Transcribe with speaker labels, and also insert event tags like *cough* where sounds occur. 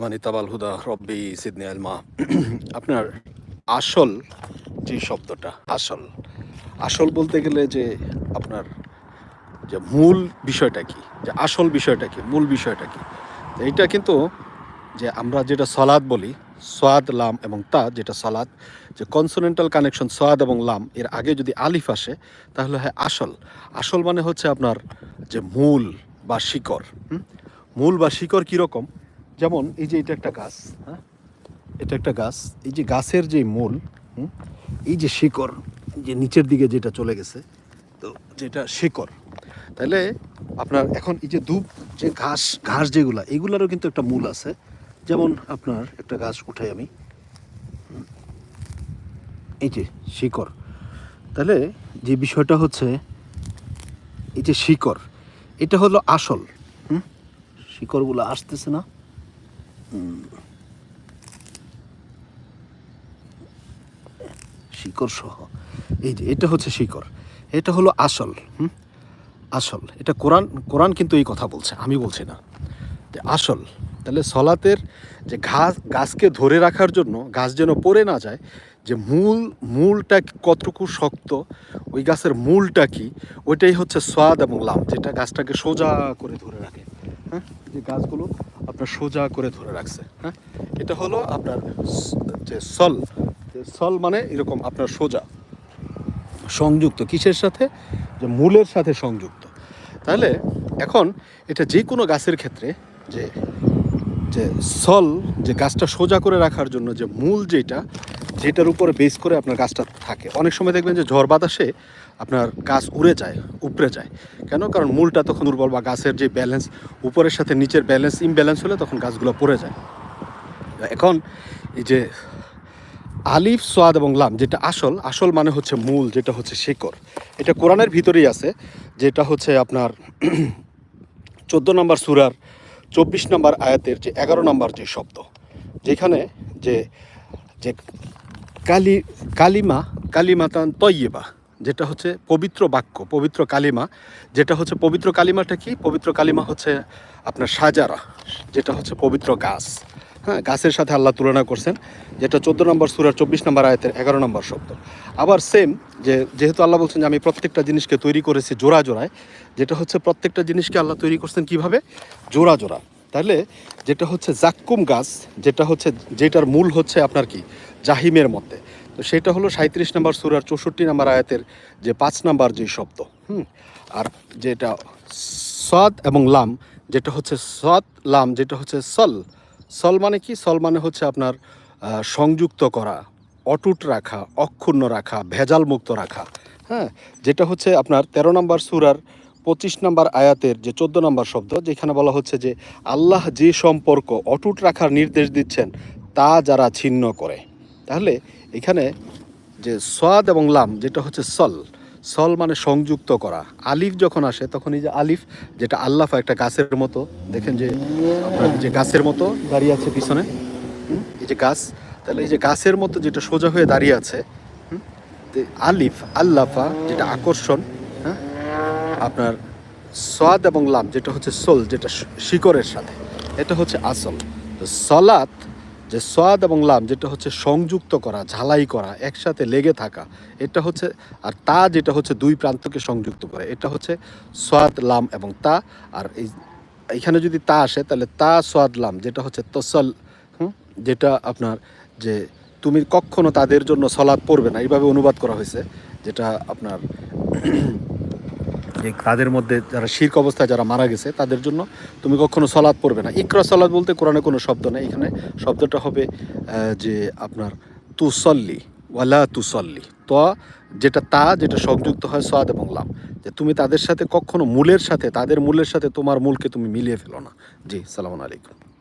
Speaker 1: মানে তাবাল হুদা, রব্বি সিদনি আলমা। *clears throat* আপনার আসল যে শব্দটা, আসল। আসল বলতে গেলে যে আপনার যে মূল বিষয়টা কি, যে আসল বিষয়টা কি, মূল বিষয়টা কি এইটা কিন্তু যে আমরা যেটা সলাদ বলি সোয়াদ লাম এবং তা যেটা সলাদ, যে কনসোনেন্টাল কানেকশন সোয়াদ এবং লাম, এর আগে যদি আলিফ আসে, তাহলে হয় আসল। আসল মানে হচ্ছে আপনার যে মূল বা শিকড় মূল বা শিকড় কীরকম? যেমন এই যে এটা একটা গাছ হ্যাঁ? এটা একটা গাছ, এই যে গাছের যে মূল এই যে শিকড় যে নিচের দিকে যেটা চলে গেছে, তো যেটা শিকড়, তাহলে আপনার এখন এই যে দুব যে ঘাস ঘাস যেগুলা, এগুলারও কিন্তু একটা মূল আছে। যেমন আপনার একটা গাছ উঠাই আমি এই যে শিকড়, তাহলে যে বিষয়টা হচ্ছে, এই যে শিকড়, এটা হলো আসল, হুম? শিকড়গুলো আসতেছে না। শিকড় সহ এই যে, এটা হচ্ছে শিকড়। এটা হলো আসল, হুম? আসল। এটা কোরআন কোরআন কিন্তু এই কথা বলছে, আমি বলছি না। যে আসল, তাহলে সলাতের যে ঘাস, গাছকে ধরে রাখার জন্য, গাছ যেন পড়ে না যায়, যে মূল, মূলটা কতটুকু শক্ত, ওই গাছের মূলটা কি, ওইটাই হচ্ছে সোয়াদ এবং লাম যেটা গাছটাকে সোজা করে ধরে রাখে। হ্যাঁ যে গাছগুলো আপনার সোজা করে ধরে রাখছে হ্যাঁ এটা হলো আপনার যে সল সল মানে এরকম আপনার সোজা, সংযুক্ত, কিসের সাথে? যে মূলের সাথে সংযুক্ত। তাহলে এখন এটা যে কোনো গাছের ক্ষেত্রে যে যে সল, যে গাছটা সোজা করে রাখার জন্য যে মূল যেটা যেটার উপরে বেস করে আপনার গাছটা থাকে। অনেক সময় দেখবেন যে ঝড় বাতাসে আপনার গাছ উড়ে যায়, উপড়ে যায়। কেন? কারণ মূলটা তখন দুর্বল বা গাছের যে ব্যালেন্স উপরের সাথে নিচের ব্যালেন্স ইমব্যালেন্স হলে তখন গাছগুলো পড়ে যায়। এখন এই যে আলিফ, সোয়াদ এবং লাম, যেটা আসল আসল মানে হচ্ছে মূল, যেটা হচ্ছে শেকড়। এটা কোরআনের ভিতরেই আছে, যেটা হচ্ছে আপনার *clears throat* চোদ্দ নম্বর সুরার চব্বিশ নম্বর আয়াতের যে এগারো নম্বর যে শব্দ, যেখানে যে যে কালি, কালিমা, কালিমাতান তৈয়েবা, যেটা হচ্ছে পবিত্র বাক্য, পবিত্র কালিমা। যেটা হচ্ছে পবিত্র কালিমাটা কি? পবিত্র কালিমা হচ্ছে আপনার সাজারা, যেটা হচ্ছে পবিত্র গাছ। হ্যাঁ গাছের সাথে আল্লাহ তুলনা করছেন, যেটা চোদ্দ নম্বর সুরার চব্বিশ নম্বর আয়তের এগারো নম্বর শব্দ। আবার সেম যে যেহেতু আল্লাহ বলছেন যে আমি প্রত্যেকটা জিনিসকে তৈরি করেছি জোড়া জোড়ায়, যেটা হচ্ছে প্রত্যেকটা জিনিসকে আল্লাহ তৈরি করছেন কীভাবে? জোড়া জোড়া। তাহলে যেটা হচ্ছে জাক্কুম গাছ, যেটা হচ্ছে, যেটার মূল হচ্ছে আপনার কি? জাহিমের মধ্যে। তো সেটা হলো সাঁত্রিশ নম্বর সুরার চৌষট্টি নম্বর আয়াতের যে পাঁচ নাম্বার যে শব্দ, হুম? আর যেটা সদ এবং লাম, যেটা হচ্ছে সদ, লাম, যেটা হচ্ছে সল। সল মানে কি? সল মানে হচ্ছে আপনার সংযুক্ত করা, অটুট রাখা, অক্ষুণ্ণ রাখা ভেজাল মুক্ত রাখা হ্যাঁ? যেটা হচ্ছে আপনার তেরো নম্বর সুরার পঁচিশ নম্বর আয়াতের যে চোদ্দ নম্বর শব্দ, যেখানে বলা হচ্ছে যে আল্লাহ যে সম্পর্ক অটুট রাখার নির্দেশ দিচ্ছেন, তা যারা ছিন্ন করে। তাহলে এখানে যে সোয়াদ এবং লাম, যেটা হচ্ছে সল সল মানে সংযুক্ত করা। আলিফ যখন আসে, তখন এই যে আলিফ, যেটা আল্লাফা একটা গাছের মতো, দেখেন যে যে গাছের মতো দাঁড়িয়ে আছে পিছনে এই যে গাছ, তাহলে এই যে গাছের মতো যেটা সোজা হয়ে দাঁড়িয়ে আছে আলিফ, আল্লাফা, যেটা আকর্ষণ আপনার সোয়াদ এবং লাম যেটা হচ্ছে সোল, যেটা শিকড়ের সাথে, এটা হচ্ছে আসল। তো সলাত যে সোয়াদ এবং লাম যেটা হচ্ছে সংযুক্ত করা, ঝালাই করা, একসাথে লেগে থাকা, এটা হচ্ছে, আর তা যেটা হচ্ছে দুই প্রান্তকে সংযুক্ত করে, এটা হচ্ছে সোয়াদ লাম এবং তা। আর এই, এখানে যদি তা আসে, তাহলে তা সোয়াদ লাম, যেটা হচ্ছে তসল যেটা আপনার যে তুমি কখনো তাদের জন্য সলাদ পড়বে না, এইভাবে অনুবাদ করা হয়েছে, যেটা আপনার যে তাদের মধ্যে যারা শির্ক অবস্থায় যারা মারা গেছে, তাদের জন্য তুমি কখনো সলাদ পড়বে না। ইকরা সলাদ বলতে কোরআনে কোনো শব্দ নেই। এখানে শব্দটা হবে যে আপনার তুসল্লি, ওয়ালা তুসল্লি। ত, যেটা তা, যেটা সংযুক্ত হয় সাদ এবং লাভ যে তুমি তাদের সাথে কখনো মূলের সাথে, তাদের মূলের সাথে তোমার মূলকে তুমি মিলিয়ে ফেলো না। জি, সালাম আলাইকুম।